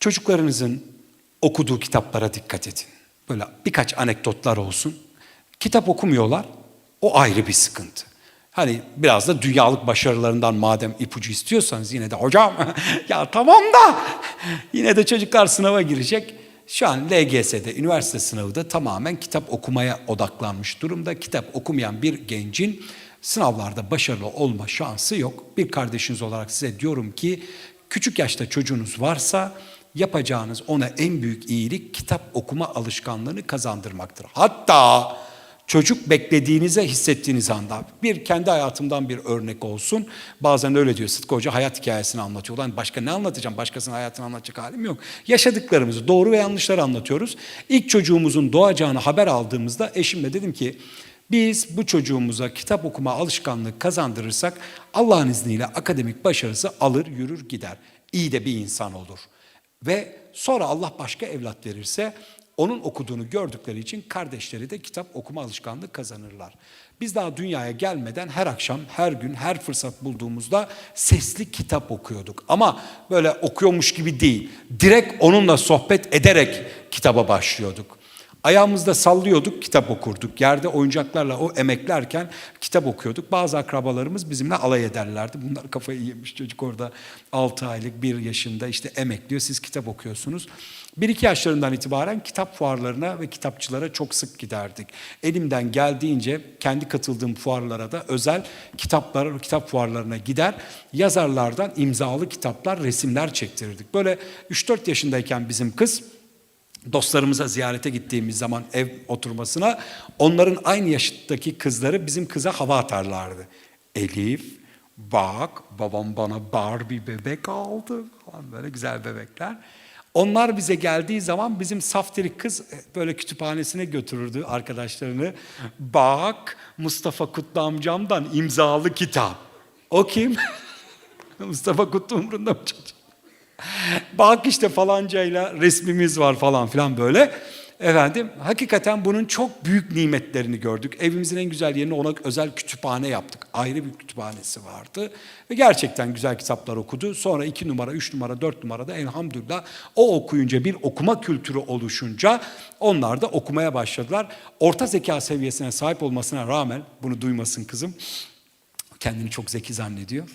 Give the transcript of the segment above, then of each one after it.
Çocuklarınızın okuduğu kitaplara dikkat edin. Böyle birkaç anekdotlar olsun. Kitap okumuyorlar, o ayrı bir sıkıntı. Hani biraz da dünyalık başarılarından madem ipucu istiyorsanız yine de hocam ya tamam da yine de çocuklar sınava girecek. Şu an LGS'de, üniversite sınavı da tamamen kitap okumaya odaklanmış durumda. Kitap okumayan bir gencin sınavlarda başarılı olma şansı yok. Bir kardeşiniz olarak size diyorum ki küçük yaşta çocuğunuz varsa yapacağınız ona en büyük iyilik kitap okuma alışkanlığını kazandırmaktır. Hatta çocuk beklediğinize hissettiğiniz anda bir kendi hayatımdan bir örnek olsun. Bazen öyle diyor Sıtkı Hoca hayat hikayesini anlatıyor. Ulan başka ne anlatacağım? Başkasının hayatını anlatacak halim yok. Yaşadıklarımızı doğru ve yanlışları anlatıyoruz. İlk çocuğumuzun doğacağını haber aldığımızda eşimle dedim ki biz bu çocuğumuza kitap okuma alışkanlığı kazandırırsak Allah'ın izniyle akademik başarısı alır yürür gider. İyi de bir insan olur. Ve sonra Allah başka evlat verirse onun okuduğunu gördükleri için kardeşleri de kitap okuma alışkanlığı kazanırlar. Biz daha dünyaya gelmeden her akşam, her gün, her fırsat bulduğumuzda sesli kitap okuyorduk. Ama böyle okuyormuş gibi değil, direkt onunla sohbet ederek kitaba başlıyorduk. Ayağımızda sallıyorduk, kitap okurduk. Yerde oyuncaklarla o emeklerken kitap okuyorduk. Bazı akrabalarımız bizimle alay ederlerdi. Bunlar kafayı yemiş çocuk orada 6 aylık, 1 yaşında işte emekliyor. Siz kitap okuyorsunuz. 1-2 yaşlarından itibaren kitap fuarlarına ve kitapçılara çok sık giderdik. Elimden geldiğince kendi katıldığım fuarlara da özel kitaplar, kitap fuarlarına gider. Yazarlardan imzalı kitaplar, resimler çektirirdik. Böyle 3-4 yaşındayken bizim kız dostlarımıza ziyarete gittiğimiz zaman ev oturmasına onların aynı yaştaki kızları bizim kıza hava atarlardı. Elif bak babam bana Barbie bebek aldı falan böyle güzel bebekler. Onlar bize geldiği zaman bizim saftirik kız böyle kütüphanesine götürürdü arkadaşlarını. Bak Mustafa Kutlu amcamdan imzalı kitap. O kim? Mustafa Kutlu umrunda mı çocuk? Bak işte falancayla resmimiz var falan filan böyle. Efendim hakikaten bunun çok büyük nimetlerini gördük. Evimizin en güzel yerine ona özel kütüphane yaptık. Ayrı bir kütüphanesi vardı. Ve gerçekten güzel kitaplar okudu. Sonra iki numara, üç numara, dört numarada elhamdülillah o okuyunca bir okuma kültürü oluşunca onlar da okumaya başladılar. Orta zeka seviyesine sahip olmasına rağmen bunu duymasın kızım. Kendini çok zeki zannediyor.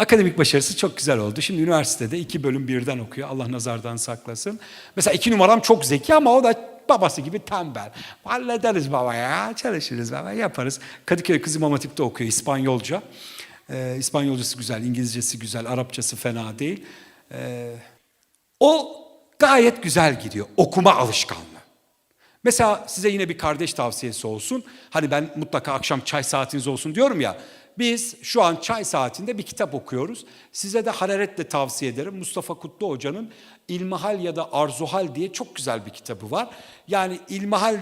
Akademik başarısı çok güzel oldu. Şimdi üniversitede iki bölüm birden okuyor. Allah nazardan saklasın. Mesela iki numaram çok zeki ama o da babası gibi tembel. Hallederiz baba ya, çalışırız baba, yaparız. Kadıköy Kız İmam Hatip'te okuyor İspanyolca. Ee, İspanyolcası güzel, İngilizcesi güzel, Arapçası fena değil. Ee, o gayet güzel gidiyor. Okuma alışkanlığı. Mesela size yine bir kardeş tavsiyesi olsun. Hani ben mutlaka akşam çay saatiniz olsun diyorum ya. Biz şu an çay saatinde bir kitap okuyoruz. Size de hararetle tavsiye ederim. Mustafa Kutlu Hoca'nın İlmihal ya da Arzuhal diye çok güzel bir kitabı var. Yani İlmihal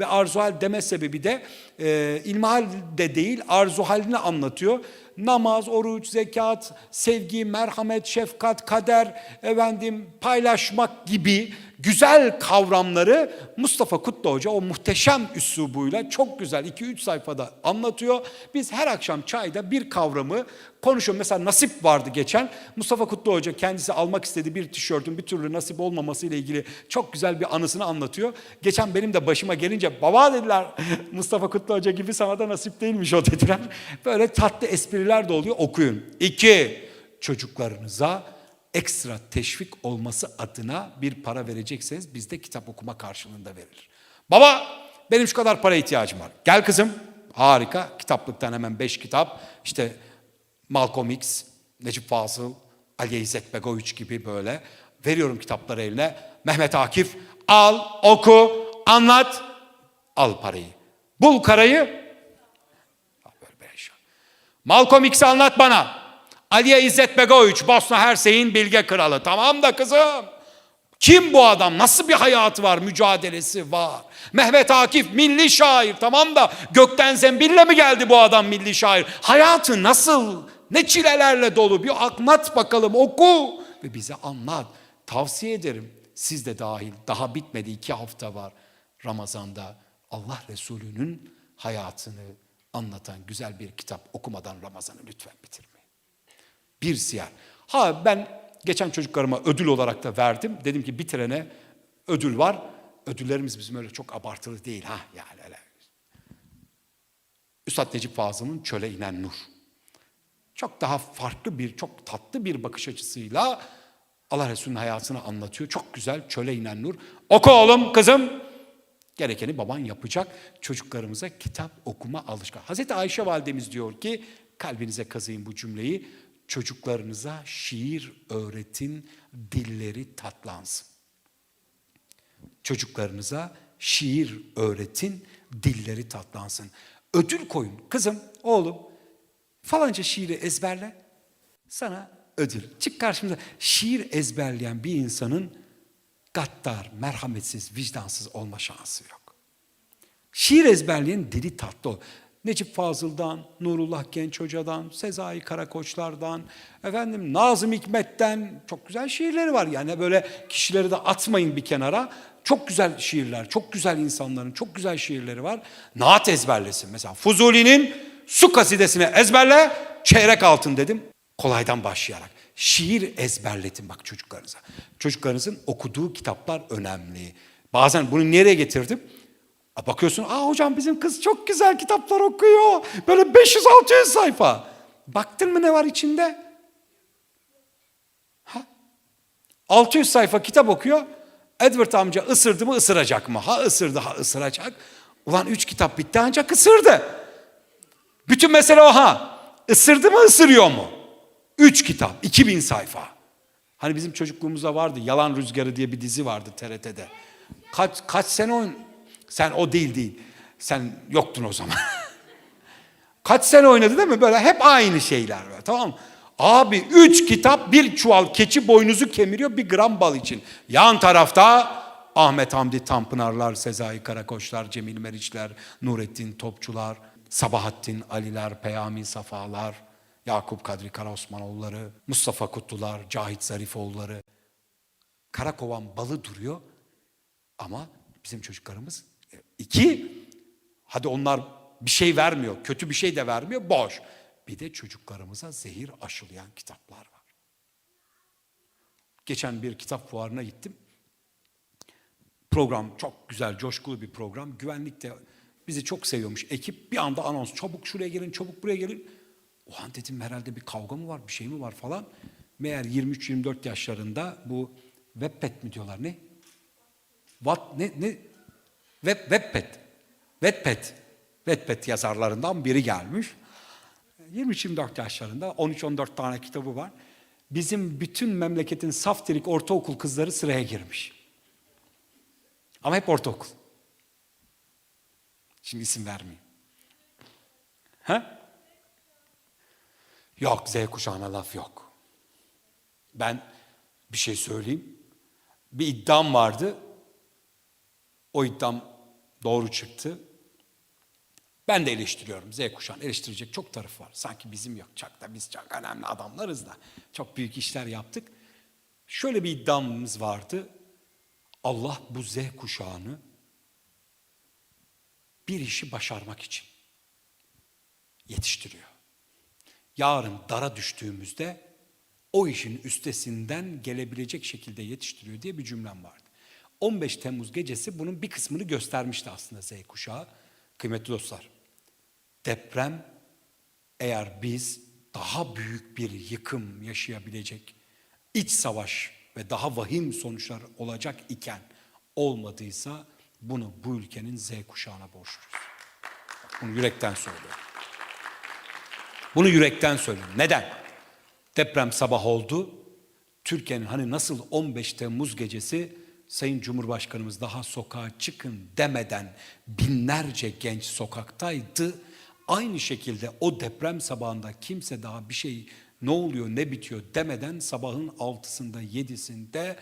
ve Arzuhal deme sebebi de e, İlmihal de değil Arzuhal'ini anlatıyor. Namaz, oruç, zekat, sevgi, merhamet, şefkat, kader, efendim paylaşmak gibi güzel kavramları Mustafa Kutlu Hoca o muhteşem üslubuyla çok güzel 2-3 sayfada anlatıyor. Biz her akşam çayda bir kavramı konuşuyoruz. Mesela nasip vardı geçen. Mustafa Kutlu Hoca kendisi almak istediği bir tişörtün bir türlü nasip olmaması ile ilgili çok güzel bir anısını anlatıyor. Geçen benim de başıma gelince baba dediler Mustafa Kutlu Hoca gibi sana da nasip değilmiş o dediler. Böyle tatlı espriler de oluyor okuyun. İki, çocuklarınıza ekstra teşvik olması adına bir para verecekseniz bizde kitap okuma karşılığında verilir. Baba benim şu kadar para ihtiyacım var. Gel kızım. Harika. Kitaplıktan hemen beş kitap. İşte Malcolm X, Necip Fazıl, Ali İzzet Begoviç gibi böyle. Veriyorum kitapları eline. Mehmet Akif al, oku, anlat. Al parayı. Bul karayı. Malcolm X'i anlat bana. Aliye İzzet Begoviç, Bosna Hersey'in bilge kralı. Tamam da kızım. Kim bu adam? Nasıl bir hayatı var? Mücadelesi var. Mehmet Akif milli şair. Tamam da gökten zembille mi geldi bu adam milli şair? Hayatı nasıl? Ne çilelerle dolu? Bir anlat bakalım oku ve bize anlat. Tavsiye ederim. Siz de dahil. Daha bitmedi iki hafta var. Ramazan'da Allah Resulü'nün hayatını anlatan güzel bir kitap okumadan Ramazan'ı lütfen bitirmeyin. Bir siyer. Ha ben geçen çocuklarıma ödül olarak da verdim. Dedim ki bitirene ödül var. Ödüllerimiz bizim öyle çok abartılı değil ha yani öyle. Üstad Necip Fazıl'ın Çöle inen Nur. Çok daha farklı bir, çok tatlı bir bakış açısıyla Allah Resulü'nün hayatını anlatıyor. Çok güzel Çöle inen Nur. Oku oğlum kızım. Gerekeni baban yapacak. Çocuklarımıza kitap okuma alışkan. Hazreti Ayşe validemiz diyor ki kalbinize kazıyın bu cümleyi. Çocuklarınıza şiir öğretin, dilleri tatlansın. Çocuklarınıza şiir öğretin, dilleri tatlansın. Ödül koyun. Kızım, oğlum falanca şiiri ezberle. Sana ödül. Çık karşımıza. Şiir ezberleyen bir insanın gaddar, merhametsiz, vicdansız olma şansı yok. Şiir ezberleyen dili tatlı ol. Necip Fazıl'dan, Nurullah Genç Hoca'dan, Sezai Karakoçlar'dan, efendim Nazım Hikmet'ten çok güzel şiirleri var. Yani böyle kişileri de atmayın bir kenara. Çok güzel şiirler, çok güzel insanların çok güzel şiirleri var. Naat ezberlesin. Mesela Fuzuli'nin su kasidesini ezberle, çeyrek altın dedim. Kolaydan başlayarak. Şiir ezberletin bak çocuklarınıza. Çocuklarınızın okuduğu kitaplar önemli. Bazen bunu nereye getirdim? Aa, Bakıyorsun, aa hocam bizim kız çok güzel kitaplar okuyor. Böyle 500-600 sayfa. Baktın mı ne var içinde? Ha? 600 sayfa kitap okuyor. Edward amca ısırdı mı ısıracak mı? Ha ısırdı ha ısıracak. Ulan üç kitap bitti ancak ısırdı. Bütün mesele o ha. Isırdı mı ısırıyor mu? Üç kitap, 2000 sayfa. Hani bizim çocukluğumuzda vardı Yalan Rüzgarı diye bir dizi vardı TRT'de. Kaç, kaç sene oyun... Sen o değil değil. Sen yoktun o zaman. Kaç sene oynadı değil mi? Böyle hep aynı şeyler. Böyle, tamam mı? Abi üç kitap bir çuval keçi boynuzu kemiriyor bir gram bal için. Yan tarafta Ahmet Hamdi Tanpınarlar, Sezai Karakoçlar, Cemil Meriçler, Nurettin Topçular, Sabahattin Aliler, Peyami Safalar, Yakup Kadri Karaosmanoğulları, Mustafa Kutlular, Cahit Zarifoğulları. Karakovan balı duruyor ama bizim çocuklarımız iki, hadi onlar bir şey vermiyor, kötü bir şey de vermiyor, boş. Bir de çocuklarımıza zehir aşılayan kitaplar var. Geçen bir kitap fuarına gittim. Program çok güzel, coşkulu bir program. Güvenlik de bizi çok seviyormuş. Ekip bir anda anons, çabuk şuraya gelin, çabuk buraya gelin. O an dedim herhalde bir kavga mı var, bir şey mi var falan. Meğer 23-24 yaşlarında bu Wattpad mi diyorlar ne? What ne ne Web Wattpad. Wattpad. Wattpad yazarlarından biri gelmiş. 23-24 yaşlarında 13-14 tane kitabı var. Bizim bütün memleketin saftirik ortaokul kızları sıraya girmiş. Ama hep ortaokul. Şimdi isim vermeyeyim. Ha? Yok Z kuşağına laf yok. Ben bir şey söyleyeyim. Bir iddiam vardı. O iddiam doğru çıktı. Ben de eleştiriyorum. Z kuşağını eleştirecek çok taraf var. Sanki bizim yok. Çok da biz çok önemli adamlarız da. Çok büyük işler yaptık. Şöyle bir iddiamız vardı. Allah bu Z kuşağını bir işi başarmak için yetiştiriyor. Yarın dara düştüğümüzde o işin üstesinden gelebilecek şekilde yetiştiriyor diye bir cümlem vardı. 15 Temmuz gecesi bunun bir kısmını göstermişti aslında Z kuşağı. Kıymetli dostlar, deprem eğer biz daha büyük bir yıkım yaşayabilecek iç savaş ve daha vahim sonuçlar olacak iken olmadıysa bunu bu ülkenin Z kuşağına borçluyuz. Bunu yürekten söylüyorum. Bunu yürekten söylüyorum. Neden? Deprem sabah oldu. Türkiye'nin hani nasıl 15 Temmuz gecesi Sayın Cumhurbaşkanımız daha sokağa çıkın demeden binlerce genç sokaktaydı. Aynı şekilde o deprem sabahında kimse daha bir şey ne oluyor ne bitiyor demeden sabahın altısında yedisinde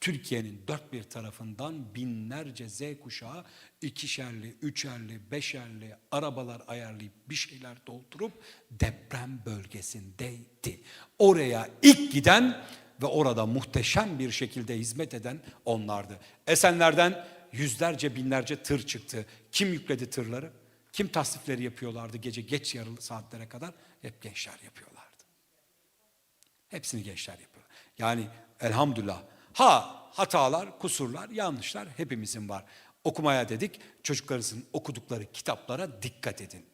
Türkiye'nin dört bir tarafından binlerce Z kuşağı ikişerli, üçerli, beşerli arabalar ayarlayıp bir şeyler doldurup deprem bölgesindeydi. Oraya ilk giden ve orada muhteşem bir şekilde hizmet eden onlardı. Esenler'den yüzlerce binlerce tır çıktı. Kim yükledi tırları? Kim tasnifleri yapıyorlardı gece geç yarılı saatlere kadar? Hep gençler yapıyorlardı. Hepsini gençler yapıyor. Yani elhamdülillah. Ha hatalar, kusurlar, yanlışlar hepimizin var. Okumaya dedik, çocuklarınızın okudukları kitaplara dikkat edin.